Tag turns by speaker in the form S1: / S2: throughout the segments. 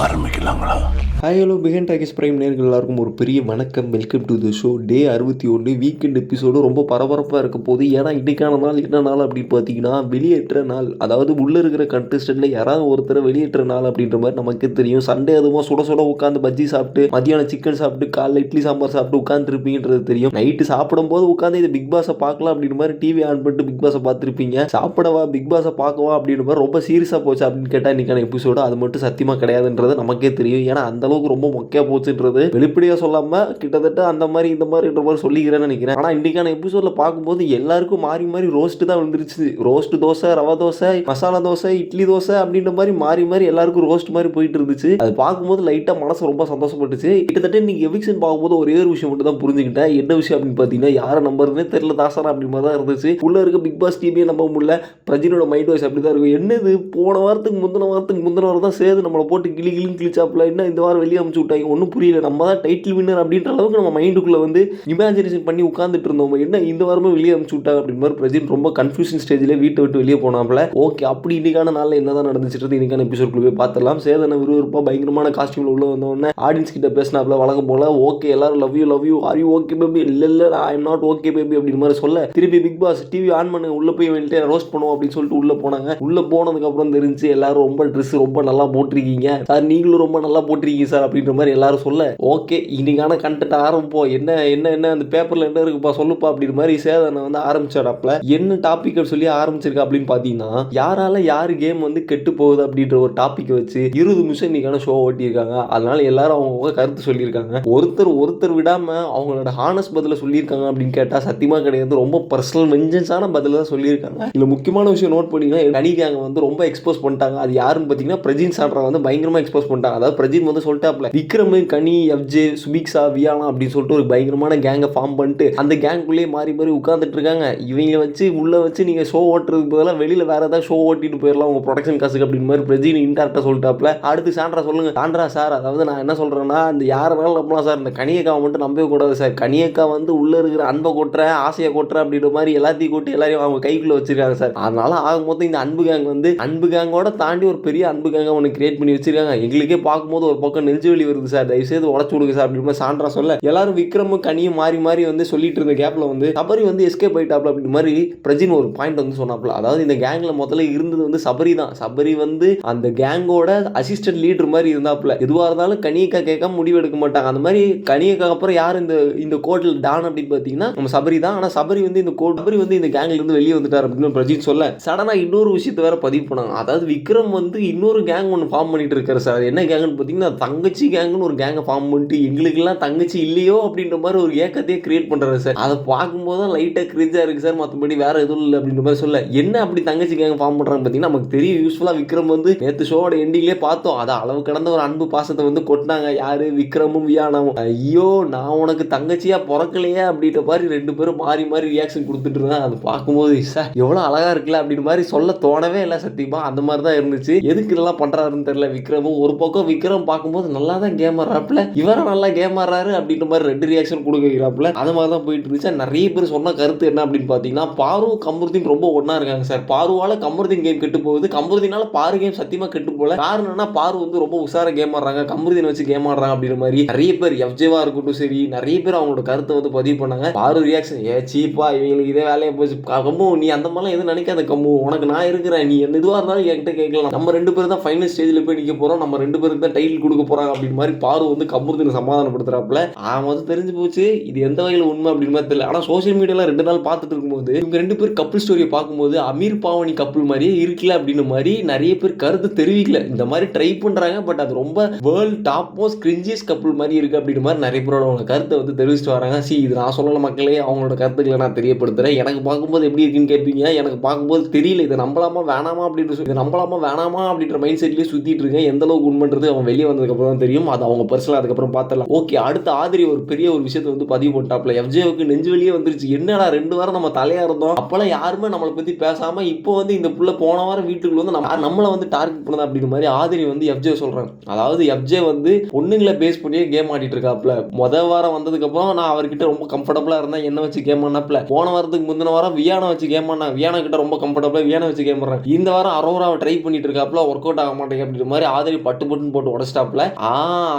S1: ஆரம்பிக்கலாங்களா?
S2: Hi hello பிகன் talkies prime நேர்கள் எல்லாருக்கும் ஒரு பெரிய வணக்கம். Welcome to the show day அறுபத்தி ஒன்று. வீக்கெண்ட் எபிசோடு ரொம்ப பரபரப்பாக இருக்க போகுது. ஏன்னா இன்றைக்கான நாள் என்ன நாள் அப்படின்னு பார்த்தீங்கன்னா வெளியேற்ற நாள். அதாவது உள்ளே இருக்கிற கண்டஸ்டண்ட்டில் யாராவது ஒருத்தரை வெளியேற்ற நாள் அப்படின்ற மாதிரி நமக்கு தெரியும். சண்டே அதுவும் சுட சுட உட்காந்து பஜ்ஜி சாப்பிட்டு மத்தியானம் சிக்கன் சாப்பிட்டு காலைல இட்லி சாம்பார் சாப்பிட்டு உட்காந்துருப்பீங்கன்றது தெரியும். நைட்டு சாப்பிடும்போது உட்காந்து இதை பிக் பாஸை பார்க்கலாம் அப்படின்ற மாதிரி டிவி ஆன் பண்ணிட்டு பிக் பாஸை பார்த்துருப்பீங்க. சாப்பிடவா பிக் பாஸை பார்க்கவா அப்படின்ற மாதிரி ரொம்ப சீரியஸாக போச்சு அப்படின்னு கேட்டால் இன்றைக்கான எபிசோடு அது மட்டும் சத்தியமாக கிடையாதுன்றது நமக்கே தெரியும். ஏன்னா அந்த அளவுக்கு ரொம்ப மொக்கையாக போச்சுன்றது வெளிப்படையாக சொல்லாமல் கிட்டத்தட்ட அந்த மாதிரி இந்த மாதிரின்ற மாதிரி சொல்லிக்கிறேன்னு நினைக்கிறேன். ஆனால் இன்றைக்கான எபிசோடில் பார்க்கும்போது எல்லாருக்கும் மாறி மாறி ரோஸ்ட்டு தான் விழுந்துருச்சு. ரோஸ்ட் தோசை ரவா தோசை மசாலா தோசை இட்லி தோசை அப்படின்ற மாதிரி மாறி மாறி எல்லாருக்கும் ரோஸ்ட் மாதிரி போயிட்டு இருந்துச்சு. அது பார்க்கும்போது லைட்டாக மனசு ரொம்ப சந்தோஷப்பட்டுச்சு. கிட்டத்தட்ட இன்னைக்கு எவிக்ஷன் பார்க்கும்போது ஒரே ஒரு விஷயம் மட்டும் தான் புரிஞ்சுக்கிட்டேன். என்ன விஷயம் அப்படின்னு பார்த்தீங்கன்னா யாரை நம்புறதுனே தெரியல. தாசரா அப்படி மாதிரி தான் இருந்துச்சு. உள்ள இருக்க பிக் பாஸ் டிவியை நம்ப முடியல. பிரஜினோட மைண்ட் வாய்ஸ் அப்படி தான் இருக்கும். என்னது? போன வாரத்துக்கு முந்தின வாரத்துக்கு முந்தின வாரம் தான் சேர்ந்து நம்மளை போட்டு கிளி கிளின்னு கிழிச்சாப்புல என்ன இந்த வாரம் வெளியே அமுச்சு விட்டாங்க? ஒன்றும் புரியல. நம்ம தான் டைட்டில் வின்னர் அப்படின்ற அளவுக்கு நம்ம மைண்டுக்குள்ளே வந்து இமேஜினேஷன் பண்ணி உட்காந்துட்டு இருந்தோம். என்ன இந்த வாரமே வெளியே அமுச்சு விட்டாங்க அப்படின்னு மாதிரி பிரஜின் ரொம்ப கன்ஃபியூஷன் ஸ்டேஜில் வீட்டை விட்டு வெளியே போனாப்புல. ஓகே அப்படி இன்னைக்கான நாளில் என்ன தான் நடந்துச்சுட்டு இன்னைக்கான எபிசோட்குள்ள போய் பார்த்துலாம் சேதனை விறுவிறுப்பாக பயங்கரமான காஸ்டியூமில் உள்ள வந்தோடனே ஆடியன்ஸ் கிட்ட பேசினாப்புல வழக்கம் போல ஓகே எல்லாரும் love you love you are you okay baby இல்லை இல்லை I am not okay baby அப்படின்னு மாதிரி சொல்ல திருப்பி பிக் பாஸ் டிவி ஆன் பண்ணி உள்ளே போய் வந்துட்டு ரோஸ்ட் பண்ணுவோம் அப்படின்னு சொல்லிட்டு உள்ளே போனாங்க. உள்ளே போனதுக்கப்புறம் தெரிஞ்சு எல்லாரும் ரொம்ப ட்ரெஸ் ரொம்ப நல்லா போட்டிருக்கீங்க. சார் நீங்களும் ரொம்ப நல்லா போட்டிருக்கீங்க சார் அப்படின்ற மாதிரி எல்லாரும் சொல்ல ஓகே இன்னைக்கான கண்டென்ட் ஆரம்பிப்போம். என்ன என்ன என்ன அந்த பேப்பர்ல என்ன இருக்குப்பா சொல்லுப்பா அப்படின்ற மாதிரி சேதனை வந்து ஆரம்பிச்சாடாப்ல என்ன டாபிக் சொல்லி ஆரம்பிச்சிருக்கா அப்படின்னு பார்த்தீங்கன்னா யாரால யார் கேம் வந்து கெட்டு போகுது அப்படின்ற ஒரு டாபிக் வச்சு இருபது நிமிஷம் இன்னைக்கான ஷோ ஓட்டியிருக்காங்க. அதனால எல்லாரும் அவங்க கருத்து சொல்லியிருக்காங்க. ஒருத்தர் ஒருத்தர் விடாம அவங்களோட ஹானஸ் பதில சொல்லியிருக்காங்க அப்படின்னு கேட்டா சத்தியமா கிடையாது. ரொம்ப பர்சனல் வெஞ்சன்ஸான பதில தான் சொல்லியிருக்காங்க. இதுல முக்கியமான விஷயம் நோட் பண்ணீங்கன்னா கனிக்காங்க வந்து ரொம்ப எக்ஸ்போஸ் பண்ணிட்டாங்க. அது யாருன்னு பார்த்தீங்கன்னா பிரஜின் சாட்ரா வந்து பயங்கரமா எக்ஸ்போஸ் பண்ணிட்டாங்க. அதாவது பிரஜித் வந்து சொல்லிட்டாப்ல விக்ரம் கனி எஃப்ஜே சுபிக்ஸா வியானா அப்படின்னு சொல்லிட்டு ஒரு பயங்கரமான கேங்கை ஃபார்ம் பண்ணிட்டு அந்த கேங்குள்ளேயே மாறி மாறி உட்காந்துட்டு இருக்காங்க. இவங்க வச்சு உள்ள வச்சு நீங்க ஷோ ஓட்டுறதுக்கு பதிலாக வெளியில வேற ஏதாவது ஷோ ஓட்டிட்டு போயிடலாம் உங்க ப்ரொடக்ஷன் காசுக்கு அப்படின்னு மாதிரி பிரஜின் இன்டெரக்டா சொல்லிட்டாப்ல அடுத்து சாண்ட்ரா சொல்லுங்க. சாண்ட்ரா சார் அதாவது நான் என்ன சொல்றேன்னா இந்த யாரை வேணாலும் நம்பலாம் சார். இந்த கனியக்காவை மட்டும் நம்பவே கூடாது சார். கனியக்கா வந்து உள்ள இருக்கிற அன்பை கொட்டுறேன் ஆசையை கொட்டுறேன் அப்படின்ற மாதிரி எல்லாத்தையும் கூட்டி எல்லாரையும் அவங்க கைக்குள்ள வச்சிருக்காங்க சார். அதனால ஆகும்போது இந்த அன்பு கேங் வந்து அன்பு கேங்கோட தாண்டி ஒரு பெரிய அன்பு கேங்கை ஒன்று கிரியேட் பண்ணி வச்சிருக்காங்க. எங்களுக்கே பார்க்கும்போது ஒரு பக்கம் நெஞ்சு வலி வருது சார். தயவு செய்து உடச்சு விடுங்க சார் அப்படின்னு மாதிரி சான்றா சொல்ல. எல்லாரும் விக்ரமும் கனியும் மாறி மாறி வந்து சொல்லிட்டு இருந்த கேப்ல வந்து சபரி வந்து எஸ்கேப் ஆயிட்டாப்ல அப்படி மாதிரி பிரஜின் ஒரு பாயிண்ட் வந்து சொன்னாப்ல. அதாவது இந்த கேங்ல முதல்ல இருந்தது வந்து சபரி தான். சபரி வந்து அந்த கேங்கோட அசிஸ்டன்ட் லீடர் மாதிரி இருந்தாப்ல. எதுவாக இருந்தாலும் கனியக்கா கேட்காம முடிவு எடுக்க மாட்டாங்க. அந்த மாதிரி கனியக்கா அப்புறம் யார் இந்த இந்த கோட்டில் டான் அப்படின்னு பார்த்தீங்கன்னா நம்ம சபரி தான். ஆனால் சபரி வந்து இந்த கோட் சபரி வந்து இந்த கேங்ல இருந்து வெளியே வந்துட்டார் அப்படின்னு பிரஜின் சொல்ல. சடனா இன்னொரு விஷயத்த வேற பதிவு பண்ணாங்க. அதாவது விக்ரம் வந்து இன்னொரு கேங் ஒன்று ஃபார்ம் பண்ணிட்டு இருக்காரு சார். சார் என்ன கேங்குன்னு பார்த்தீங்கன்னா தங்கச்சி கேங்குன்னு ஒரு கேங்கை ஃபார்ம் பண்ணிட்டு எங்களுக்கெல்லாம் தங்கச்சி இல்லையோ அப்படின்ற மாதிரி ஒரு ஏக்கத்தையே கிரியேட் பண்ணுறாரு சார். அதை பார்க்கும்போது தான் லைட்டாக கிரிஞ்சாக இருக்குது சார். மற்றபடி வேறு எதுவும் இல்லை அப்படின்ற மாதிரி சொல்ல என்ன அப்படி தங்கச்சி கேங் ஃபார்ம் பண்ணுறாங்க பார்த்தீங்கன்னா நமக்கு தெரியும் யூஸ்ஃபுல்லாக விக்ரம் வந்து நேற்று ஷோவோட எண்டிங்லேயே பார்த்தோம். அது அளவு கடந்த ஒரு அன்பு பாசத்தை வந்து கொட்டினாங்க. யார்? விக்ரமும் வியானாவும். ஐயோ நான் உனக்கு தங்கச்சியாக பிறக்கலையே அப்படின்ற மாதிரி ரெண்டு பேரும் மாறி மாறி ரியாக்ஷன் கொடுத்துட்டு இருந்தேன் அது பார்க்கும்போது சார் எவ்வளோ அழகாக இருக்குல்ல அப்படின்ற மாதிரி சொல்ல தோணவே இல்லை சத்தியமாக அந்த மாதிரி தான் இருந்துச்சு. எதுக்கு இதெல்லாம் பண்ணுறாருன்னு தெரியல. விக்ரமும் ஒரு பக்கம் விக்ரம் பார்க்கும்போது நல்லா தான் கேம் ஆடுறாப்புல. இவரும் நல்லா கேம் ஆடுறாரு அப்படின்ற மாதிரி ரெண்டு ரியாக்ஷன் கொடுக்குறாப்புல. அது மாதிரி தான் போயிட்டு இருந்துச்சு. நிறைய பேர் சொன்ன கருத்து என்ன அப்படின்னு பார்த்தீங்கன்னா பாரு கமருதீன் ரொம்ப ஒன்றா இருக்காங்க சார். பாருவால கமருதீன் கேம் கெட்டு போகுது. கமருதீனால பாரு கேம் சத்தியமா கெட்டு போல காரணம்னா பாரு வந்து ரொம்ப உஷார கேம் ஆடுறாங்க. கமருதீன் வச்சு கேம் ஆடுறாங்க அப்படின்ற மாதிரி நிறைய பேர் எஃப்ஜேவா இருக்கட்டும் சரி நிறைய பேர் அவங்களோட கருத்தை வந்து பதிவு பண்ணாங்க. பாரு ரியாக்ஷன் ஏ சீப்பா இவங்களுக்கு இதே வேலையை போச்சு. கம்மு நீ அந்த மாதிரிலாம் எதுவும் நினைக்காத கம்மு. உனக்கு நான் இருக்கிறேன். நீ என்ன இதுவாக இருந்தாலும் என்கிட்ட கேட்கலாம். நம்ம ரெண்டு பேரும் தான் ஃபைனல் ஸ்டேஜில் போய் நிற்க போகிறோம் நம்ம ரெண்டு பேருக்கு தான் டைட்டில் கொடுக்க போறாங்க அப்படின்னு மாதிரி பாரு வந்து கமருதீன் சமாதானப்படுத்துறாப்புல. அவன் வந்து தெரிஞ்சு போச்சு. இது எந்த வகையில் உண்மை அப்படின்னு மாதிரி தெரியல. ஆனால் சோஷியல் மீடியால ரெண்டு நாள் பார்த்துட்டு இருக்கும்போது இவங்க ரெண்டு பேர் கப்புள் ஸ்டோரியை பார்க்கும்போது அமீர் பாவனி கப்புள் மாதிரியே இருக்கல அப்படின்னு மாதிரி நிறைய பேர் கருத்து தெரிவிக்கல. இந்த மாதிரி ட்ரை பண்றாங்க பட் அது ரொம்ப world top most cringiest couple மாதிரி இருக்கு அப்படின்னு மாதிரி நிறைய பேரோட அவங்க கருத்தை வந்து தெரிவிச்சுட்டு வராங்க. சி இது நான் சொல்லல மக்களே அவங்களோட கருத்துக்களை நான் தெரியப்படுத்துறேன். எனக்கு பார்க்கும்போது எப்படி இருக்குன்னு கேட்பீங்க எனக்கு பார்க்கும்போது தெரியல. இதை நம்பலாமா வேணாமா அப்படின்னு சொல்லி இதை நம்பலாமா வேணாமா அப்படின்ற மைண்ட் செட்லேயே சுத்திட்டு இருக்கேன். எந்த அளவுக்கு உண்மைன்றது அவன் வெளியே வந்ததுக்கு அப்புறம் தான் தெரியும். அது அவங்க பர்சனல் அதுக்கப்புறம் பார்த்துலாம் ஓகே அடுத்த ஆதிரி ஒரு பெரிய ஒரு விஷயத்தை வந்து பதிவு பண்ணிட்டாப்ல. எஃப்ஜேவுக்கு நெஞ்சு வெளியே வந்துருச்சு. என்னடா ரெண்டு வாரம் நம்ம தலையா இருந்தோம். அப்போல்லாம் யாருமே நம்மளை பற்றி பேசாம இப்போ வந்து இந்த புள்ள போன வாரம் வீட்டுக்குள்ள வந்து நம்ம நம்மளை வந்து டார்கெட் பண்ணதா அப்படின்ற மாதிரி ஆதிரி வந்து எஃப்ஜே சொல்கிறாங்க அதாவது எஃப்ஜே வந்து பொண்ணுங்களை பேஸ் பண்ணியே கேம் ஆடிட்டு இருக்காப்ல. மொதல் வாரம் வந்ததுக்கப்புறம் நான் அவர்கிட்ட ரொம்ப கம்ஃபர்டபுளாக இருந்தேன். என்ன வச்சு கேம் ஆனாப்ல போன வாரத்துக்கு முந்தின வாரம் வியானா வச்சு கேம் ஆனா வியானா கிட்ட ரொம்ப கம்ஃபர்டபுளாக வியானா வச்சு கேம் பண்ணுறேன் இந்த வாரம் அரோராவை ட்ரை பண்ணிட்டு இருக்காப்ல. ஒர்க் அவுட் ஆக மாட்டேங்க அப்படின்ற மாதிரி ஆதிரி பட்டு பட்டுன்னு போட்டு உடச்சிட்டாப்புல. ஆ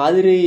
S2: ஆதிரி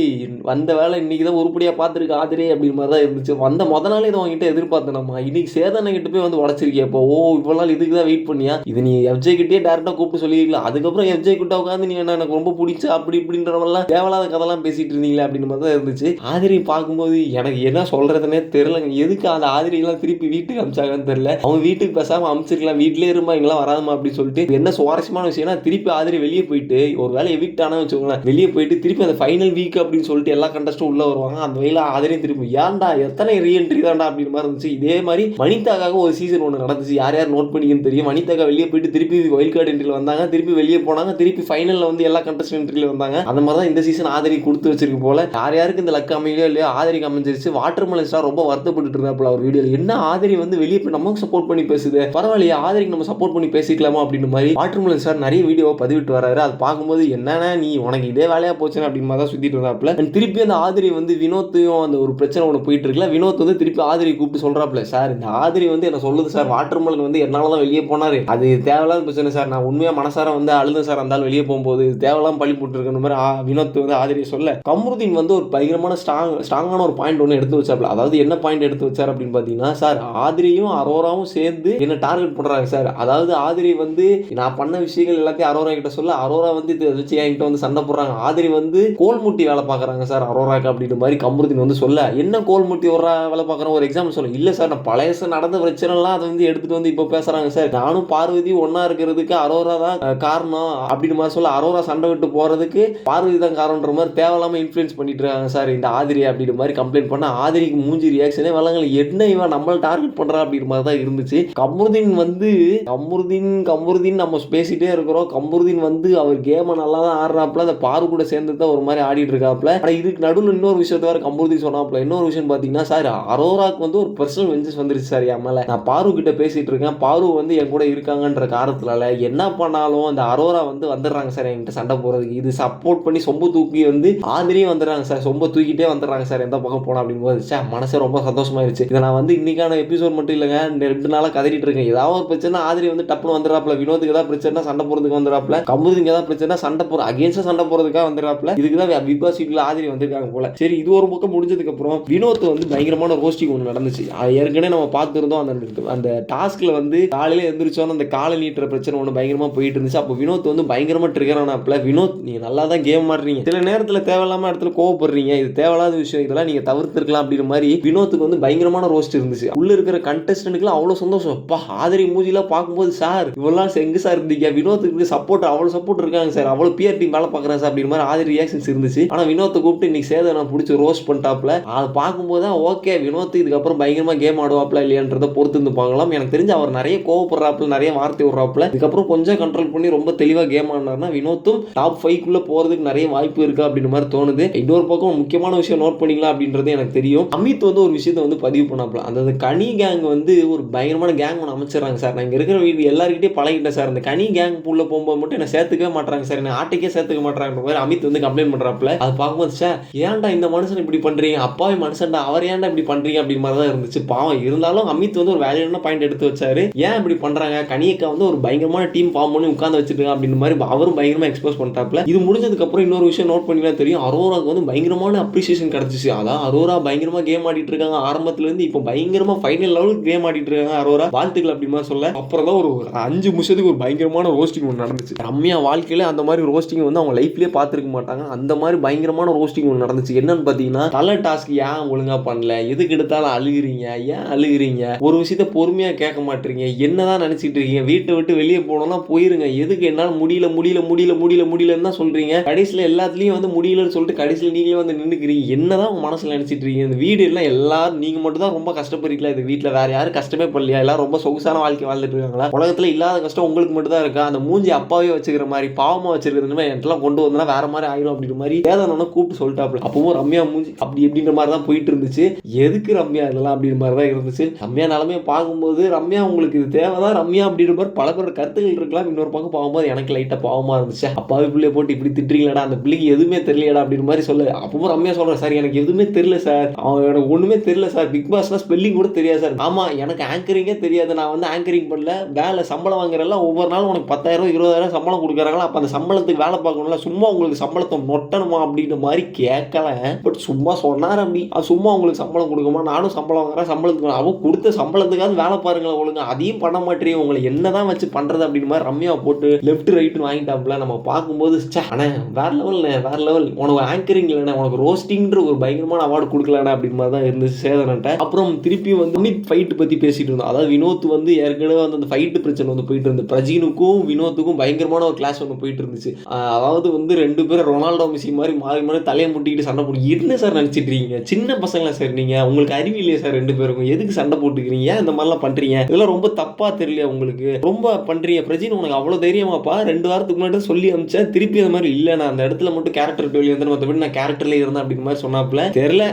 S2: வந்த வேலை இன்னைக்கு தான் உருப்படியாக பார்த்துருக்கு ஆதிரி அப்படின்னு மாதிரி தான் இருந்துச்சு. வந்த முத நாளே இதை வாங்கிட்டு எதிர்பார்த்தேன் நம்ம இன்னைக்கு சேதனை கிட்ட போய் வந்து உடச்சிருக்கேன் இப்போ? ஓ இவ்வளோ நாள் இதுக்கு தான் வெயிட் பண்ணியா? இது நீ எஃப்ஜே கிட்டே டேரெக்டாக கூப்பிட்டு சொல்லிருக்கலாம் அதுக்கப்புறம் எஃப்ஜே கிட்ட உட்காந்து நீ என்ன எனக்கு ரொம்ப பிடிச்சா அப்படி இப்படின்றவெல்லாம் தேவையில்லாத கதெல்லாம் பேசிட்டு இருந்தீங்களே அப்படின்னு மாதிரி தான் இருந்துச்சு. ஆதிரி பார்க்கும்போது எனக்கு என்ன சொல்கிறதுனே தெரிலங்க எதுக்கு அந்த ஆதிரியெல்லாம் திருப்பி வீட்டுக்கு அமிச்சாங்கன்னு தெரியல. அவங்க வீட்டுக்கு பேசாமல் அமிச்சிருக்கலாம். வீட்டிலே இருமா இங்கெல்லாம் வராதுமா அப்படின்னு சொல்லிட்டு. என்ன சுவாரஸ்யமான விஷயம்னா திருப்பி ஆதிரி வெளியே போயிட்டு ஒரு வேலை எவிக்ட் வச்சுக்கோங்களேன். வெளியே போயிட்டு திருப்பி அந்த ஃபைனல் வீக் அப்படின்னு சொல்லிட்டு எல்லா கண்டஸ்டும் உள்ளே வருவாங்க. அந்த வகையில் அதிலையும் திரும்பி ஏன்டா எத்தனை ரீஎன்ட்ரி தான்டா அப்படின்னு மாதிரி இருந்துச்சு. இதே மாதிரி வனிதாக்காக ஒரு சீசன் ஒன்று நடந்துச்சு. யார் யார் நோட் பண்ணிக்கன்னு தெரியும். வனிதாக்கா வெளியே போயிட்டு திருப்பி வைல்ட் கார்டு என்ட்ரியில் வந்தாங்க. திருப்பி வெளியே போனாங்க. திருப்பி ஃபைனலில் வந்து எல்லா கண்டஸ்ட் என்ட்ரியில் வந்தாங்க. அந்த மாதிரி தான் இந்த சீசன் ஆதரி கொடுத்து வச்சிருக்கு போல. யார் யாருக்கு இந்த லக் அமையலையோ இல்லையோ ஆதரி அமைஞ்சிருச்சு. வாட்டர் மலை ஸ்டார் ரொம்ப வருத்தப்பட்டு இருந்தாப்புல அவர் வீடியோவில் என்ன ஆதரி வந்து வெளியே போய் நமக்கு சப்போர்ட் பண்ணி பேசுது? பரவாயில்லையே ஆதரிக்கு நம்ம சப்போர்ட் பண்ணி பேசிக்கலாமா அப்படின்னு மாதிரி வாட்டர் மலை ஸ்டார் நிறைய வீடியோவை பதிவிட்டு வராரு. அது பார்க்கும்போது என்ன என்னன்னா நீ? உனக்கு இதே வேலையா போச்சுன்னு அப்படின்னு தான் சுத்திட்டு இருந்தாப்புல. திருப்பி அந்த ஆதிரி வந்து வினோத்தையும் அந்த ஒரு பிரச்சனை ஒன்று போயிட்டு இருக்குல்ல வினோத் வந்து திருப்பி ஆதிரி கூப்பிட்டு சொல்றாப்புல சார் இந்த ஆதிரி வந்து என்ன சொல்லுது சார்? வாட்டர் மலன் வந்து என்னால் தான் வெளியே போனாரு. அது தேவையில்லாத பிரச்சனை சார். நான் உண்மையா மனசார வந்து அழுதேன் சார் அந்தாலும் வெளியே போகும்போது. இது தேவையில்லாம பழி போட்டுருக்கிற மாதிரி வினோத் வந்து ஆதிரியை சொல்ல. கமருதீன் வந்து ஒரு பயங்கரமான ஸ்ட்ராங் ஸ்ட்ராங்கான ஒரு பாயிண்ட் ஒன்று எடுத்து வச்சாப்புல. அதாவது என்ன பாயிண்ட் எடுத்து வச்சார் அப்படின்னு பார்த்தீங்கன்னா சார் ஆதிரியும் அரோராவும் சேர்ந்து என்ன டார்கெட் பண்றாங்க சார். அதாவது ஆதிரி வந்து நான் பண்ண விஷயங்கள் எல்லாத்தையும் அரோரா கிட்ட சொல்ல அரோரா வந்து இதை வச்சு என்கிட்ட வந்து சண்டை போடுறாங்க. ஆதிரி வந்து கோல்முட்டி வேலை பார்க்குறாங்க சார். அரோராக்கு அப்படின்ற மாதிரி கம்ருதீன் வந்து சொல்ல என்ன கோல்முட்டி ஒரு வேலை பார்க்குறோம் ஒரு எக்ஸாம்பிள் சொல்ல. இல்லை சார் நான் பழைய நடந்த பிரச்சனைலாம் அதை வந்து எடுத்துகிட்டு வந்து இப்போ பேசுகிறாங்க சார். நானும் பார்வதி ஒன்றா இருக்கிறதுக்கு அரோரா தான் காரணம். அப்படின்னு மாதிரி சொல்ல அரோரா சண்டை விட்டு போகிறதுக்கு பார்வதி தான் காரணன்ற மாதிரி தேவையில்லாமல் இன்ஃப்ளூயன்ஸ் பண்ணிட்டு இருக்காங்க சார் இந்த ஆதிரி அப்படின்ற மாதிரி கம்ப்ளைண்ட் பண்ண. ஆதிரிக்கு மூஞ்சி ரியாக்ஷனே வளங்களை என்ன இவன் நம்மள டார்கெட் பண்ணுறா அப்படின்ற மாதிரி தான் இருந்துச்சு. கமருதீன் வந்து கமருதீன் கமருதீன் நம்ம பேசிகிட்டே இருக்கிறோம். கமருதீன் வந்து அவர் கேமை நல்லா தான் ஆடுறாப்புல அந்த பாரு கூட சேர்ந்து தான் ஒரு மாதிரி ஆடிட்டு இருக்காப்புல. ஆனால் இதுக்கு நடுவில் இன்னொரு விஷயத்த வேற கம்பூர்த்தி சொன்னாப்புல. இன்னொரு விஷயம் பார்த்தீங்கன்னா சார் அரோராக்கு வந்து ஒரு பர்சனல் வெஞ்சஸ் வந்துருச்சு சார் என் மேலே. நான் பாரு கிட்ட பேசிட்டு இருக்கேன். பாரு வந்து என் கூட இருக்காங்கன்ற காரணத்தினால என்ன பண்ணாலும் அந்த அரோரா வந்து வந்துடுறாங்க சார் என்கிட்ட சண்டை போகிறதுக்கு இது சப்போர்ட் பண்ணி சொம்ப தூக்கி வந்து ஆதிரியும் வந்துடுறாங்க சார். சொம்ப தூக்கிட்டே வந்துடுறாங்க சார் எந்த பக்கம் போனா அப்படிங்கும்போது. சார் சே மனசே ரொம்ப சந்தோஷமாயிருச்சு. இதை நான் வந்து இன்னைக்கான எபிசோட் மட்டும் இல்லைங்க ரெண்டு நாளாக கதறிட்டு இருக்கேன். ஏதாவது ஒரு பிரச்சனை ஆதிரி வந்து டப்புனு வந்துடுறாப்புல. வினோதுக்கு ஏதாவது பிரச்சனை சண்டை போகிறதுக்கு வந்துடுறாப்புல. கமுதிங்க ஏதாவது பிரச்சனை சண்டை போகிற அகேன்ஸ்டா சண்டை போறதுக்காக வந்துடுறாப்ல இதுக்கு தான் பிக் பாஸ் வீட்ல ஆதிரி வந்திருக்காங்க போல. சரி இது ஒரு பக்கம் முடிஞ்சதுக்கு அப்புறம் வினோத் வந்து பயங்கரமான ரோஸ்டிங் ஒன்று நடந்துச்சு. ஏற்கனவே நம்ம பார்த்துருந்தோம் அந்த அந்த டாஸ்க்ல வந்து காலையில எந்திரிச்சோன்னு அந்த காலை நீட்டுற பிரச்சனை ஒன்று பயங்கரமா போயிட்டு இருந்துச்சு. அப்போ வினோத் வந்து பயங்கரமா ட்ரிகர் ஆனாப்ல வினோத் நீங்க நல்லா தான் கேம் ஆடுறீங்க. சில நேரத்தில் தேவையில்லாம இடத்துல கோவப்படுறீங்க. இது தேவையில்லாத விஷயம். இதெல்லாம் நீங்க தவிர்த்துருக்கலாம் அப்படின்ற மாதிரி வினோத்துக்கு வந்து பயங்கரமான ரோஸ்ட் இருந்துச்சு. உள்ள இருக்கிற கண்டஸ்டன்ட்டுக்குலாம் அவ்வளோ சந்தோஷம். அப்பா ஆதிரி மூஞ்சிலாம் பார்க்கும்போது சார் இவ்வளோ எங்க சார் இருந்தீங்க. வினோத்துக்கு சப்போர்ட் அவ்வளோ சப்போர்ட் இருக்காங்க சார். அவ்வளோ டிஆர்பி மேலே வேலை பார்க்குறேன் சார் அப்படின்ற மாதிரி ஆதிரி ரியாக்ஷன்ஸ் இருந்துச்சு. ஆனால் வினோத்தை கூப்பிட்டு இன்னைக்கு சேதை நான் பிடிச்சி ரோஸ்ட் பண்ணிட்டாப்ல. அதை பார்க்கும்போது தான் ஓகே வினோத் இதுக்கப்புறம் பயங்கரமாக கேம் ஆடுவாப்ல இல்லையான்றதை பொறுத்து இருந்து பார்க்கலாம். எனக்கு தெரிஞ்சு அவர் நிறைய கோவப்படுறாப்புல நிறைய வார்த்தை விடுறாப்புல இதுக்கப்புறம் கொஞ்சம் கண்ட்ரோல் பண்ணி ரொம்ப தெளிவாக கேம் ஆடினார்னா வினோத்தும் டாப் ஃபைவ்க்குள்ள போகிறதுக்கு நிறைய வாய்ப்பு இருக்கு அப்படின்ற மாதிரி தோணுது. இன்னொரு பக்கம் முக்கியமான விஷயம் நோட் பண்ணிக்கலாம் அப்படின்றது எனக்கு தெரியும். அமித் வந்து ஒரு விஷயத்தை வந்து பதிவு பண்ணாப்புல அந்த கனி கேங் வந்து ஒரு பயங்கரமான கேங் ஒன்று அமைச்சிடறாங்க சார். நான் இங்கே இருக்கிற வீடு எல்லாருக்கிட்டே பழகிட்டேன் சார். அந்த கனி கேங் உள்ள போகும்போது மட்டும் என்ன சேர்த்துக்கவே மாட்டாங்க சார். என்னை ஆட்டை ஆட்டைக்கே சேர்த்துக்க மாட்டாங்க மாதிரி அமித் வந்து கம்ப்ளைண்ட் பண்ணுறாப்புல அது பார்க்கும்போது சார் ஏன்டா இந்த மனுஷன் இப்படி பண்றீங்க? அப்பாவே மனுஷன்டா அவர் ஏன்டா இப்படி பண்ணுறீங்க அப்படி மாதிரி தான் இருந்துச்சு. பாவம் இருந்தாலும் அமித் வந்து ஒரு வேலையான பாயிண்ட் எடுத்து வச்சாரு. ஏன் இப்படி பண்ணுறாங்க கனியக்கா வந்து ஒரு பயங்கரமான டீம் ஃபார்ம் பண்ணி உட்காந்து வச்சிருக்காங்க அப்படின்ற மாதிரி அவரும் பயங்கரமாக எக்ஸ்போஸ் பண்ணிட்டாப்ல இது முடிஞ்சதுக்கப்புறம் இன்னொரு விஷயம் நோட் பண்ணினா தெரியும். அரோராக்கு வந்து பயங்கரமான அப்ரிசியேஷன் கிடச்சிச்சு. அதான் அரோரா பயங்கரமாக கேம் ஆடிட்டு இருக்காங்க. ஆரம்பத்துலேருந்து இப்போ பயங்கரமாக ஃபைனல் லெவலுக்கு கேம் ஆடிட்டு இருக்காங்க அரோரா. வாழ்த்துக்கள் அப்படிமா சொல்ல. அப்புறம் தான் ஒரு அஞ்சு நிமிஷத்துக்கு ஒரு பயங்கரமான ரோஸ்டிங் ஒன்று நடந்துச்சு. ரம்யா வாழ்க்கையில அந்த மாதிரி ரோஸ்டிங் வந்து அவங்க லைஃப்லயே பார்த்துருக்க மாட்டாங்க. அந்த மாதிரி பயங்கரமான ரோஸ்டிங் ஒன்று நடந்துச்சு. என்னன்னு பார்த்தீங்கன்னா தலை டாஸ்க் ஏன் ஒழுங்காக பண்ணல? எதுக்கு எடுத்தாலும் அழுகுறீங்க? ஏன் அழுகுறீங்க? ஒரு விஷயத்த பொறுமையாக கேட்க மாட்டீங்க. என்னதான் நினச்சிட்டு இருக்கீங்க? வீட்டை விட்டு வெளியே போனோம்னா போயிருங்க. எதுக்கு என்னால் முடியல முடியல முடியல முடியல முடியலன்னு தான் சொல்கிறீங்க கடைசியில் எல்லாத்துலேயும் வந்து முடியலன்னு சொல்லிட்டு கடைசியில் நீங்களே வந்து நின்றுக்கிறீங்க என்னதான் உங்கள் மனசில் நினச்சிட்டு இருக்கீங்க? இந்த வீடு எல்லாம் எல்லாரும் நீங்கள் மட்டும் தான் ரொம்ப கஷ்டப்படுறீங்களா? இந்த வீட்டில் வேறு யாரும் கஷ்டமே பண்ணலையா எல்லாரும் ரொம்ப சொகுசான வாழ்க்கை வாழ்ந்துட்டு இருக்காங்களா? உலகத்துல இல்லாத கஷ்டம் உங்களுக்கு மட்டும் தான் இருக்கா? அந்த மூஞ்சி அப்பாவே வச்சுக்கிற மாதிரி பாவமாக வச்சிருக்கிறது என்கிட்டலாம் கொண்டு வந்தனா வேற மாதிரி ஆயிடும் அப்படின்ற மாதிரி வேதனை கூப்பிட்டு சொல்லிட்டாப்ல அப்பவும் ரம்யா மூஞ்சி அப்படி எப்படின்ற மாதிரி தான் போயிட்டு இருந்துச்சு. எதுக்கு ரம்யா இதெல்லாம் அப்படின்ற மாதிரி தான் இருந்துச்சு. ரம்யா நிலமையை பார்க்கும்போது ரம்யா உங்களுக்கு இது தேவைதான் ரம்யா அப்படின்ற மாதிரி பல பேரோட கருத்துக்கள் இருக்கலாம். இன்னொரு பக்கம் பார்க்கும்போது எனக்கு லைட்டாக பாவமாக இருந்துச்சு. அப்பாவே பிள்ளைய போட்டு இப்படி திட்டுறீங்களடா அந்த பிள்ளைக்கு எதுவுமே தெரியலடா அப்படின்ற மாதிரி சொல்லு. அப்பவும் ரம்யா சொல்கிறேன் சார் எனக்கு எதுவுமே தெரியல சார். அவன் எனக்கு ஒன்றுமே தெரியல சார். பிக் பாஸ்னா ஸ்பெல்லிங் கூட தெரியாது சார். ஆமாம் எனக்கு ஆங்கரிங்கே தெரியாது. நான் வந்து ஆங்கரிங் பண்ணல. வேலை சம்பளம் வாங்குறதுலாம் ஒவ்வொரு நாளும் உனக்கு பத்தாயிரம் இருபதாயிரம் சம்பளம் கொடுக்குறாங்களா? அப்போ அந்த சம்பளத்துக்கு வேலை பார்க்கணும்ல சும்மா உங்களுக்கு சம்பளத்தை நொட்டணுமா அப்படின்ற மாதிரி கேட்கல. பட் சும்மா சொன்னார் அப்படி அது சும்மா உங்களுக்கு சம்பளம் கொடுக்குமா நானும் சம்பளம் வாங்குறேன் சம்பளத்துக்கு அவன் கொடுத்த சம்பளத்துக்காவது வேலை பாருங்களேன் ஒழுங்கா. அதையும் பண்ண மாட்டேறீங்க உங்களை என்னதான் வச்சு பண்றது அப்படின்னு மாதிரி ரம்யா போட்டு லெஃப்ட் ரைட்டு வாங்கிட்டாப்ல நம்ம பார்க்கும்போது அண்ணே வேற லெவல்ண்ணே வேற லெவல் உனக்கு ஆங்கரிங் இல்லைண்ணே உனக்கு ரோஸ்டிங்ன்ற ஒரு பயங்கரமான அவார்டு கொடுக்கலண்ணே அப்படின்னு மாதிரி தான் இருந்துச்சு சேதனன்ட்ட. அப்புறம் திருப்பி வந்து அமித் ஃபைட் பத்தி பேசிட்டு இருந்தோம். அதாவது வினோத் வந்து ஏற்கனவே வந்து அந்த ஃபைட்டு பிரச்சனை வந்து போயிட்டு இருந்து பிரஜினுக்கும் வினோத்துக்கும் பயங்கரமான ஒரு கிளாஸ் ஒன்று போயிட்டு இருந்துச்சு. அதாவது வந்து ரெண்டு பேரும் ரொனால்டோ மிசி மாதிரி மாறி மாறி தலையை முட்டிக்கிட்டு சண்டை போட்டு என்ன சார் நினச்சிட்டு இருக்கீங்க? சின்ன பசங்களா சார் நீங்கள் உங்களுக்கு அறிவு இல்லையா சார் ரெண்டு பேருக்கும்? எதுக்கு சண்டை போட்டுக்கிறீங்க? ஏன் இந்த மாதிரிலாம் பண்ணுறீங்க இதெல்லாம் ரொம்ப தப்பாக தெரியல உங்களுக்கு? ரொம்ப பண்ணுறீங்க பிரஜின் உனக்கு அவ்வளோ தைரியமாப்பா. ரெண்டு வாரத்துக்கு முன்னாடி சொல்லி அமிச்சேன் திருப்பி அந்த மாதிரி இல்லை நான் அந்த இடத்துல மட்டும் கேரக்டர் வெளியே வந்து மற்றபடி நான் கேரக்டர்ல இருந்தேன் அப்படிங்கிற மாதிரி சொன்னாப்புல. தெரில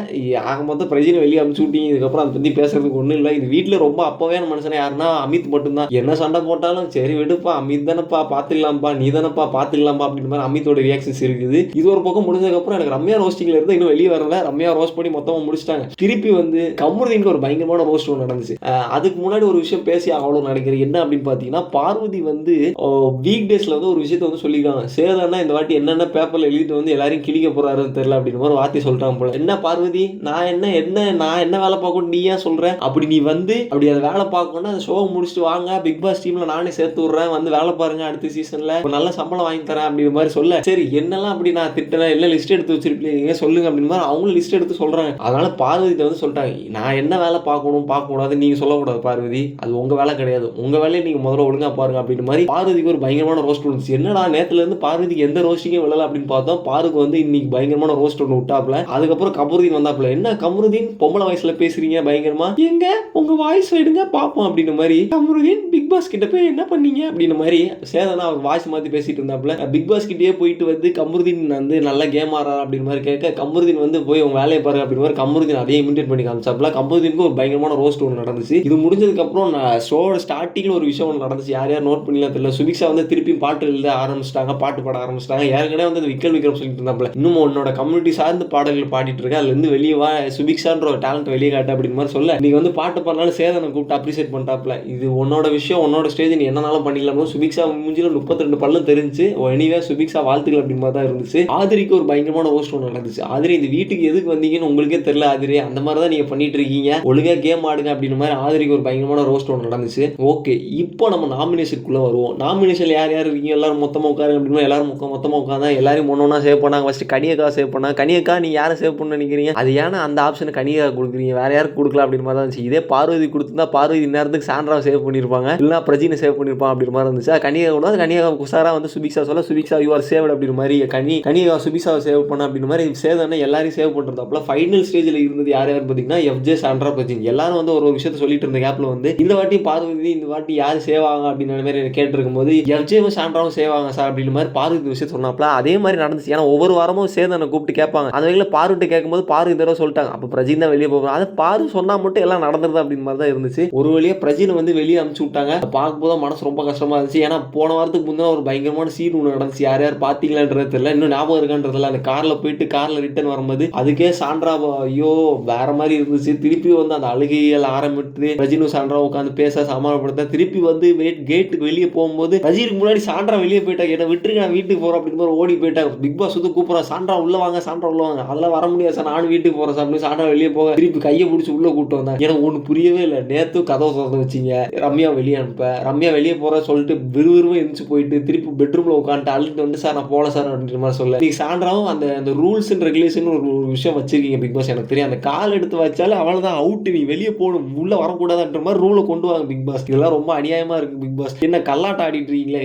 S2: ஆக மொத்தம் பிரஜினை வெளியே அமுச்சு விட்டீங்க. இதுக்கப்புறம் அதை பற்றி பேசுறதுக்கு ஒன்றும் இல்லை. இது வீட்டில் ரொம்ப அப்பவேன மனுஷனா யாருன்னா அமித் மட்டும்தான். என்ன சண்டை போட்டாலும் சரி விடுப்பா. அமித் தானப்பா பார்த்துக்கலாம்ப்பா நீ தானப்பா பார்த்துக்கலாம்ப்பா அப்படின்ற மாதிரி அமித்தோட ரியாக்ஷன்ஸ் இருக்குது. இது ஒரு பக்கம் முடிஞ்சதுக்கப்புறம் எனக்கு ரம்யா ரோஸ்டிங்ல இருந்து இன்னும் வெளியே வரல. ரம்யா ரோஸ்ட் பண்ணி மொத்தமாக முடிச்சிட்டாங்க. திருப்பி வந்து கமருதீனுக்கு ஒரு பயங்கரமான ரோஸ்ட் ஒன்று நடந்துச்சு. அதுக்கு முன்னாடி ஒரு விஷயம் பேசி அவ்வளோ நினைக்கிறேன். என்ன அப்படின்னு பார்த்தீங்கன்னா பார்வதி வந்து வீக் டேஸ்ல வந்து ஒரு விஷயத்த வந்து சொல்லியிருக்காங்க. சேதானா இந்த வாட்டி என்னென்ன பேப்பரில் எழுதிட்டு வந்து எல்லாரையும் கிழிக்க போறாருன்னு தெரியல அப்படின்னு மாதிரி வார்த்தை சொல்லிட்டாங்க போல. என்ன பார்வதி? நான் என்ன என்ன நான் என்ன வேலை பார்க்கணும் நீ ஏன் சொல்ற? அப்படி நீ வந்து அப்படி அதை வேலை பார்க்கணும்னா அந்த ஷோவை முடிச்சுட்டு வாங்க. பிக் பாஸ் டீம்ல நானே சேர்த்து விட்றேன். வந்து வேலை பாருங்க அடுத்த சீசன்ல நல்ல சம்பளம் வாங்கி தரேன் அப்படிங்கிற மாதிரி சொல்ல சரி என்னெல்லாம் அப்படி நான் திட்டினேன் எல்லாம் லிஸ்ட் எடுத்து வச்சிருப்பீங்க? சொல்லுங்க அப்படின்னு மாதிரி அவங்களும் லிஸ்ட் எடுத்து சொல்றாங்க. அதனால பார்வதிட்ட வந்து சொல்லிட்டாங்க நான் என்ன வேலை பார்க்கணும் பார்க்கக்கூடாது நீங்க சொல்லக்கூடாது பார்வதி. அது உங்க வேலை கிடையாது. உங்க வேலையை நீங்க முதல்ல ஒழுங்கா பாருங்க அப்படின்னு மாதிரி பார்வதிக்கு ஒரு பயங்கரமான ரோஸ்ட் வந்துச்சு. என்னடா நேத்துல இருந்து பார்வதிக்கு எந்த ரோஸ்டிங்கும் விழல அப்படின்னு பார்த்தோம். பாருக்கு வந்து இன்னைக்கு பயங்கரமான ரோஸ்ட் ஒன்று விட்டாப்ல அதுக்கப்புறம் கமருதீன் வந்தாப்ல என்ன கமருதீன்? பொம்பளை வயசுல பேசுறீங்க பயங்கரமா? எங்க? உங்க வாய்ஸ் எடுங்க பார்ப்போம் அப்படின்ற மாதிரி கமருதீன் பிக் பாஸ் கிட்ட போய் என்ன பண்ணீங்க? அப்படின்ற மாதிரி சேதனா அவர் வாய்ஸ் மாத்தி பேசிட்டு இருந்தாப்ல பிக் பாஸ் போயிட்டு வந்து கமருதீன் வந்து நல்லா கேம் ஆறா அப்படின்ற மாதிரி கேட்க கமருதீன் வந்து போய் உங்க வேலையை பாருங்க அப்படின்னு மாதிரி கமருதீன் அதே இமிடேட் பண்ணி காமிச்சாப்ல கமருதீனுக்கு ஒரு பயங்கரமான ரோஸ்ட் ஒன்று நடந்துச்சு. இது முடிஞ்சதுக்கு அப்புறம் ஷோட ஸ்டார்டிங்னு ஒரு விஷயம் ஒன்று நடந்துச்சு. யார் யார் நோட் பண்ணலாம் தெரியல. சுபிக்ஷா வந்து திருப்பி பாட்டு எழுத ஆரம்பிச்சிட்டாங்க. பாட்டு பாட ஆரம்பிச்சிட்டாங்க. ஏற்கனவே வந்து விக்கல் விக்ரம் சொல்லிட்டு இருந்தாப்ல இன்னும் உன்னோட கம்யூனிட்டி சார்ந்து பாடல்கள் பாடிட்டு இருக்க அதுலேருந்து வெளியே வா சுபிக்ஷான்ற ஒரு டேலண்ட் வெளியே காட்டு அப்படின்னு மாதிரி சொல்ல. நீங்க வந்து பாட்டு பாடினாலும் சேதனை கூப்பிட்டு அப்ரிசியேட் பண்ணிட்டாப்ல இது உன்னோட விஷயம் உன்னோட ஸ்டேஜ் நீ என்னனாலும் பண்ணிக்கலாம் சுபிக்ஷா மூஞ்சில முப்பத்தி ரெண்டு பல்லும் தெரிஞ்சு எனிவே சுபிக்ஷா வாழ்த்துக்கள் அப்படின்னு மாதிரி தான் இருந்துச்சு. ஆதிரிக்கு ஒரு பயங்கரமான ஹோஸ்ட் ஒன்று நடந்துச்சு. ஆதிரி இந்த வீட்டுக்கு எதுக்கு வந்தீங்கன்னு உங்களுக்கே தெரியல ஆதிரி. அந்த மாதிரி தான் நீங்க பண்ணிட்டு இருக்கீங்க. ஒழுங்கா கேம் ஆடுங்க அப்படின்ற மாதிரி ஆதிரிக்கு ஒரு பயங்கரமான ரோஸ்ட் ஒன்று நடந்துச்சு. ஓகே இப்போ நம்ம நாமினேஷனுக்குள்ள வருவோம். நாமினேஷன் யார் யார் இருக்கீங்க? எல்லாரும் மொத்தமாக உட்காருங்க அப்படின்னா எல்லாரும் மொக்க மொத்தமாக உட்காந்தா எல்லாரும் ஒன்றா சேவ் பண்ணாங்க. ஃபர்ஸ்ட் கனியக்கா சேவ் பண்ணா. கனியக்கா நீ யாரை சேவ் பண்ண நினைக்கிறீங்க? அது ஏன்னா அந்த ஆப்ஷனை கனியக்கா கொடுக்குறீங்க. வேற யாருக்கு கொடுக்கலாம் அப்படின்னு மாதிரி தான் இருந்துச்சு. இதே பார்வதி கொடுத்துருந்தா பார்வதி நேரத்துக்கு சாண்ட்ரா சேவ் பண்ணியிருப்பாங்க. இல்லைனா பிரஜினை சேவ் பண்ணியிருப்பான் அப்படின்ற மாதிரி இருந்துச்சு. கனியக்கா கூட கனியா குசாரா வந்து சுபிக்ஷா சொல்ல சுபி யூ ஆர் சேவ்ட் அப்படின்ற மாதிரி கனி கனி சுபிஷாவை சேவ் பண்ண அப்படின்ற மாதிரி சேவ் தானே எல்லாரையும் சேவ் பண்ணுறதாப்புல ஃபைனல் ஸ்டேஜில் இருந்தது யார் யார் பார்த்தீங்கன்னா எஃப்ஜே சாண்ட்ரா பிரஜின் எல்லாரும் வந்து ஒரு ஒரு விஷயத்த சொல்லிட்டு இருந்த கேப்ல வந்து இந்த வாட்டி பார்வதி இந்த வாட்டி யார் சேவ் ஆகும் அப்படின்ற மாதிரி கேட்டிருக்கும் போது எஃப்ஜேவும் சாண்ட்ராவும் சேவ் ஆகும் சார் அப்படின்ற மாதிரி பார்வதி விஷயம் சொன்னாப்ல அதே மாதிரி நடந்துச்சு. ஏன்னா ஒவ்வொரு வாரமும் சேதனை கூப்பிட்டு கேட்பாங்க. அந்த வகையில் பார்வட்டு கேட்கும்போது பாரு இந்த தடவை சொல்லிட்டாங்க. அப்போ பிரஜின் தான் வெளியே போகிறோம் அது பாரு சொன்னால் மட்டும் எல்லாம் நடந்துருது அப்படின்னு மாதிரி தான் இருந்துச்சு. ஒரு வழியாக பிரஜினை வந்து வெளியே அனுப்பிச்சு விட்டாங்க. பார்க்கும்போது மனசு ரொம்ப கஷ்டமாக இருந்துச்சு. ஏன்னா போன வாரத்துக்கு முந்தின ஒரு பயங்கரமான சீன் ஒன்று நடந்துச்சு. யார் யார் பார்த்தீங்களான்றது தெரியல. இன்னும் ஞாபகம் இருக்கான்றதில்ல அந்த காரில் போயிட்டு காரில் ரிட்டர்ன் வரும்போது அதுக்கே சாண்ட்ரா ஐயோ வேற மாதிரி இருந்துச்சு. திருப்பி வந்து அந்த அழுகைகள் ஆரம்பித்து ரஜினு சாண்ட்ரா உட்காந்து பேச சமாளப்படுத்த திருப்பி வந்து வெயிட் கேட்டுக்கு வெளியே போகும்போது ரஜினுக்கு முன்னாடி சாண்ட்ரா வெளியே போயிட்டாங்க என்ன விட்டுருங்க நான் வீட்டுக்கு போறேன் அப்படின்னு ஓடி போயிட்டாங்க பிக் பாஸ் வந்து கூப்பிட்றா. சாண்ட்ரா உள்ள வாங்க சாண்ட்ரா உள்ள வாங்க. அதெல்லாம் வர முடியாது சார். நானும் வீட்டுக்கு போறேன் சார் அப்படின்னு சாண்ட்ரா வெளியே போக திருப்பி கையை பிடிச்சி உள்ள கூப்பிட்டு வந்தேன் எனக்கு ஒன்று புரியவே இல்லை. நேத்து கதவை திறந்து வச்சிங்க. ரம்யா வெளியே அனுப்ப. ரம்யா வெளியே போற சொல்லிட்டு விறுவிறுவும் எந்திரிச்சு போயிட்டு திருப்பி பெட்ரூமில் உட்காந்துட்டு அழுட்டு வந்து சார் நான் போகல சார் அப்படின்ற மாதிரி சொல்ல. நீங்கள் சாண்ட்ராவும் அந்த அந்த ரூல்ஸ் அண்ட் ரெகுலேஷன் ஒரு ஒரு விஷயம் வச்சிருக்கீங்க பிக் பாஸ் எனக்கு தெரியும். அந்த கால் எடுத்து வச்சாலும் அவ்வளோதான் அவுட் நீ வெளியே போகணும். உள்ள வரக்கூடாதுன்ற மாதிரி ரூலை கொண்டு வாங்க பிக் பாஸ் இதெல்லாம் ரொம்ப அநியாயமாக இருக்குது பிக் பாஸ் என்ன கல்லாட்டம் ஆடிட்டு இருக்கீங்களா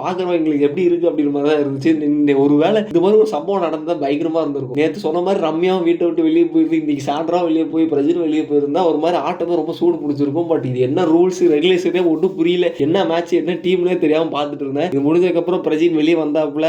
S2: பார்க்குறவன் எங்களுக்கு எப்படி இருக்குது அப்படின்ற மாதிரி தான் இருந்துச்சு. இந்த ஒருவேளை இது மாதிரி ஒரு சம்பவம் நடந்தால் பயங்கரமாக இருந்திருக்கும். நேற்று சொன்ன மாதிரி ரம்யாவும் வீட்டை விட்டு வெளியே போயிருந்து இன்றைக்கி சாண்ட்ரா வெளியே போய் பிரஜின் வெளியே போயிருந்தா ஒரு மாதிரி ஆட்டமே ரொம்ப சூடு பிடிச்சிருக்கும். பட் இது என்ன ரூல்ஸ் ரெகுலேஷனே ஒன்றும் புரியல. என்ன மேட்ச் என்ன டீம்னே தெரியாமல் பார்த்துட்டு இருந்தேன். இது முடிஞ்சதுக்கப்புறம் பிரஜின் வெளியே வந்தாப்புல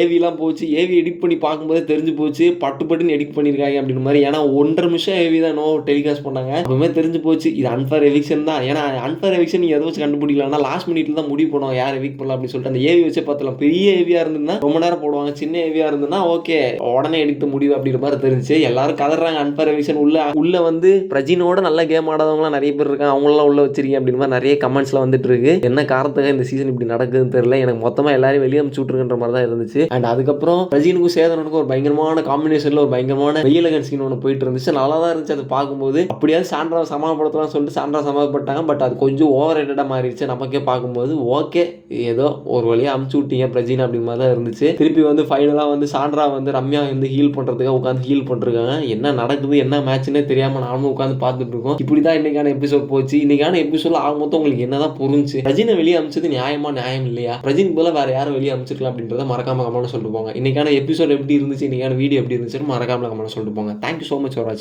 S2: ஏவிலாம் போச்சு. ஏவி எடிட் பண்ணி பார்க்கும்போதே தெரிஞ்சு போச்சு. பட்டு பட்டுன்னு எடிட் பண்ணியிருக்காங்க அப்படின்ற மாதிரி. ஏன்னா ஒன்றரை நிமிஷம் ஏவி தான் நோ டெலிகாஸ்ட் பண்ணாங்க. அப்பவுமே தெரிஞ்சு போச்சு. இது அன்ஃபேர் எவிக்ஷன் தான். ஏன்னா அன்ஃபேர் எவிக்ஷன் நீங்கள் எதை வச்சு கண்டுபிடிக்கலாம்னா லாஸ்ட் மினிட்ல தான் முடிவு பண்ணுவோம் யார் எவிக் பண்ணலாம் அப்படின்னு சொல்லிட்டு. அந்த ஏவி வச்சு பார்த்தலாம் பெரிய ஏவியா இருந்ததுன்னா ரொம்ப நேரம் போடுவாங்க. சின்ன ஏவியா இருந்ததுன்னா ஓகே உடனே எடுத்த முடிவு அப்படின்ற மாதிரி தெரிஞ்சு எல்லாரும் கதறாங்க. அன்ஃபேர் எவிக்ஷன் உள்ள உள்ள வந்து பிரஜினோட நல்ல கேம் ஆடாதவங்களாம் நிறைய பேர் இருக்காங்க. அவங்களாம் உள்ள வச்சிருக்கீங்க அப்படின்னு மாதிரி நிறைய கமெண்ட்ஸ்ல வந்துட்டு இருக்கு. என்ன காரணத்துக்காக இந்த சீசன் இப்படி நடக்குதுன்னு தெரியல. எனக்கு மொத்தமாக எல்லாரும் வெளியே அடிச்சு அமுச்சு மாதிரி தான் இருந்துச்சு. அண்ட் அதுக்கப்புறம் ரஜினுக்கும் சேதனனுக்கும் ஒரு பயங்கரமான காம்பினேஷனில் ஒரு பயங்கரமான வெயிலகன் சீன் ஒன்று போயிட்டு இருந்துச்சு. நல்லா தான் இருந்துச்சு அதை பார்க்கும்போது. அப்படியாவது சாண்ட்ரா சமாளப்படுத்தலாம் சொல்லிட்டு சாண்ட்ரா சமாளப்பட்டாங்க பட் அது கொஞ்சம் ஓவர் ரேட்டடாக மாறிடுச்சு. நமக்கே பார்க்கும்போது ஓகே ஏதோ ஒரு வழியாக அமுச்சு விட்டீங்க பிரஜின் அப்படிங்கிற மாதிரி தான் இருந்துச்சு. திருப்பி வந்து ஃபைனலாக வந்து சாண்ட்ரா வந்து ரம்யா வந்து ஹீல் பண்ணுறதுக்காக உட்காந்து ஹீல் பண்ணிருக்காங்க. என்ன நடக்குது என்ன மேட்ச்னே தெரியாமல் நானும் உட்காந்து பார்த்துட்டு இருக்கோம். இப்படி தான் இன்னைக்கான எபிசோட் போச்சு. இன்னைக்கான எபிசோட்ல ஆகும் மொத்தம் உங்களுக்கு என்னதான் புரிஞ்சு ரஜினை வெளியே அமிச்சது நியாயமா நியாயம் இல்லையா? ரஜினி போல வேற யாரும் வெளியே அமிச்சிருக்கலாம் அப்படின்றத மறக்காம கமெண்ட் சொல்லிட்டு போங்க. இன்னைக்கான எபிசோட் எப்படி இருந்துச்சு இன்னைக்கான வீடியோ எப்படி இருந்துச்சுன்னு மறக்காம கமெண்ட் சொல்லிட்டு போங்க. தேங்க்யூ ஸோ மச் ஃபார் வாட்சிங்